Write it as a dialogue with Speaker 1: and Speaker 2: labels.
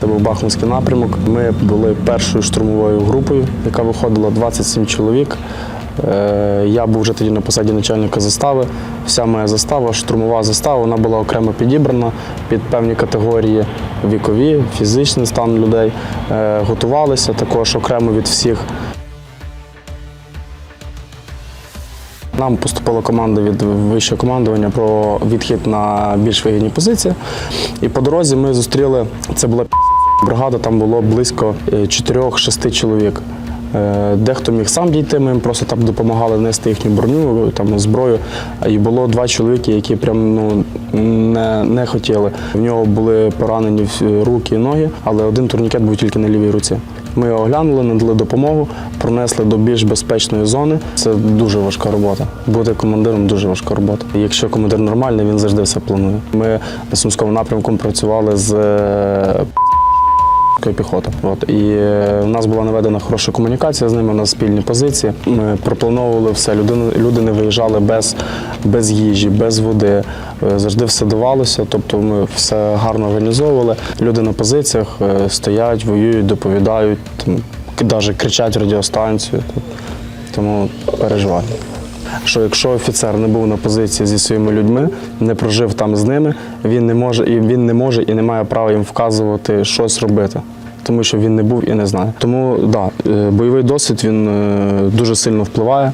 Speaker 1: Це був Бахмутський напрямок. Ми були першою штурмовою групою, яка виходила 27 чоловік. Е, Я був вже тоді на посаді начальника застави. Вся моя застава, штурмова застава, вона була окремо підібрана під певні категорії вікові, фізичний стан людей. Е, Готувалися також окремо від всіх. Нам поступила команда від вищого командування про відхід на більш вигідні позиції. І по дорозі ми зустріли, це була бригада, там було близько е, 4-6 чоловік. Е, Дехто міг сам дійти, ми їм просто там допомагали нести їхню броню, там зброю. І було два чоловіки, які прям ну не, не хотіли. В нього були поранені руки і ноги, але один турнікет був тільки на лівій руці. Ми його оглянули, надали допомогу, пронесли до більш безпечної зони. Це дуже важка робота. Бути командиром дуже важка робота. Якщо командир нормальний, він завжди все планує. Ми на сумському напрямку працювали з е, Кої піхоти. От і е, в нас була наведена хороша комунікація з ними, у нас спільні позиції. Ми проплановували все. Люди, люди не виїжджали без, без їжі, без води. Е, Завжди все давалося. Тобто ми все гарно організовували. Люди на позиціях е, стоять, воюють, доповідають, навіть кричать радіостанцію. Тому переживаю. Що якщо офіцер не був на позиції зі своїми людьми, не прожив там з ними, він не може і він не може і не має права їм вказувати щось робити, тому що він не був і не знає. Тому да, е, бойовий досвід він е, дуже сильно впливає.